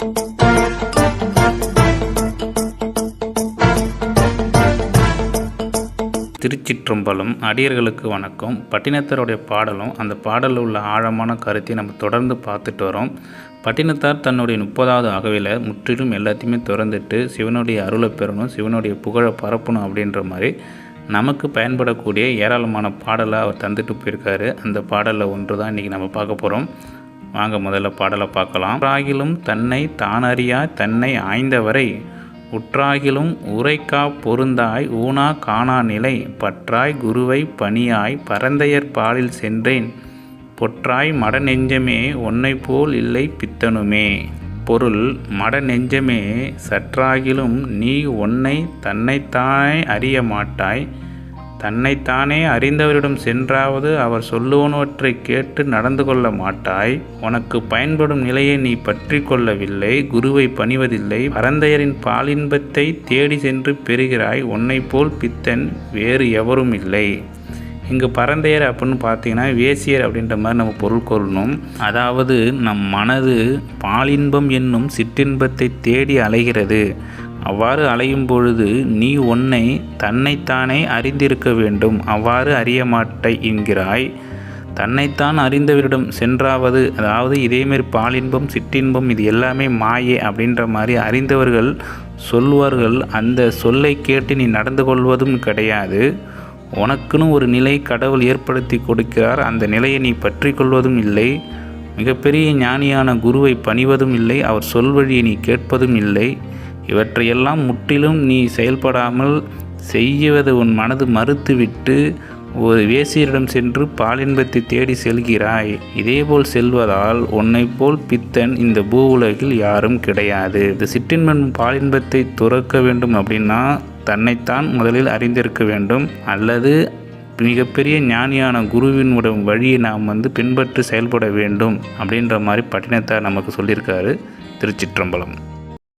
திருச்சிற்றம்பலம் அடியர்களுக்கு வணக்கம். பட்டினத்தாருடைய பாடலும் அந்த பாடலில் உள்ள ஆழமான கருத்தை நம்ம தொடர்ந்து பார்த்துட்டு வரோம். பட்டினத்தார் தன்னுடைய முப்பதாவது அகவையில் முற்றிலும் எல்லாத்தையுமே திறந்துட்டு சிவனுடைய அருளை பெறணும் சிவனுடைய புகழை பரப்பணும் அப்படின்ற மாதிரி நமக்கு பயன்படக்கூடிய ஏராளமான பாடலை அவர் தந்துட்டு போயிருக்காரு. அந்த பாடலில் ஒன்று தான் இன்றைக்கி நம்ம பார்க்க போகிறோம் வாங்க முதல்ல பாடலை பார்க்கலாம். உற்றாகிலும் தன்னை தானறியா தன்னை ஆய்ந்தவரை உற்றாகிலும் உரைக்கா பொருந்தாய் ஊனா காணா நிலை பற்றாய் குருவை பணியாய் பரந்தையர் பாலில் சென்றேன் பொற்றாய் மட நெஞ்சமே ஒன்னை போல் இல்லை பித்தனுமே பொருள் மட நெஞ்சமே சற்றாகிலும் நீ ஒன்னை தன்னைத்தானே அறிய மாட்டாய் தன்னைத்தானே அறிந்தவரிடம் சென்றாவது அவர் சொல்லுவனவற்றை கேட்டு நடந்து கொள்ள மாட்டாய். உனக்கு பயன்படும் நிலையை நீ பற்றி கொள்ளவில்லை குருவை பணிவதில்லை பரந்தையரின் பாலின்பத்தை தேடி சென்று பெறுகிறாய் உன்னை போல் பித்தன் வேறு எவரும் இல்லை. இங்கு பரந்தையர் அப்படின்னு பார்த்தீங்கன்னா வேசியர் அப்படின்ற மாதிரி நம்ம பொருள் கொள்ளணும். அதாவது நம் மனது பாலின்பம் என்னும் சிற்றின்பத்தை தேடி அலைகிறது. அவ்வாறு அலையும் பொழுது நீ உன்னை தன்னைத்தானே அறிந்திருக்க வேண்டும். அவ்வாறு அறிய மாட்டை என்கிறாய். தன்னைத்தான் அறிந்தவரிடம் சென்றாவது அதாவது இதேமாரி பாலின்பம் சிற்றின்பம் இது எல்லாமே மாயே அப்படின்ற மாதிரி அறிந்தவர்கள் சொல்வார்கள். அந்த சொல்லை கேட்டு நீ நடந்து கொள்வதும் கிடையாது. உனக்குன்னு ஒரு நிலை கடவுள் ஏற்படுத்தி கொடுக்கிறார். அந்த நிலையை நீ பற்றி கொள்வதும் இல்லை. மிகப்பெரிய ஞானியான குருவை பணிவதும் இல்லை. அவர் சொல்வழியை நீ கேட்பதும் இல்லை. இவற்றையெல்லாம் முற்றிலும் நீ செயல்படாமல் செய்வது உன் மனது மறுத்துவிட்டு ஒரு வேசியரிடம் சென்று பாலின்பத்தை தேடி செல்கிறாய். இதேபோல் செல்வதால் உன்னை போல் பித்தன் இந்த பூ உலகில் யாரும் கிடையாது. இந்த சிற்றின்பன் பாலின்பத்தை துறக்க வேண்டும் அப்படின்னா தன்னைத்தான் முதலில் அறிந்திருக்க வேண்டும். அல்லது மிகப்பெரிய ஞானியான குருவினுடைய வழியை நாம் வந்து பின்பற்றி செயல்பட வேண்டும் அப்படின்ற மாதிரி பட்டினத்தார் நமக்கு சொல்லியிருக்காரு திருச்சிற்றம்பலம்.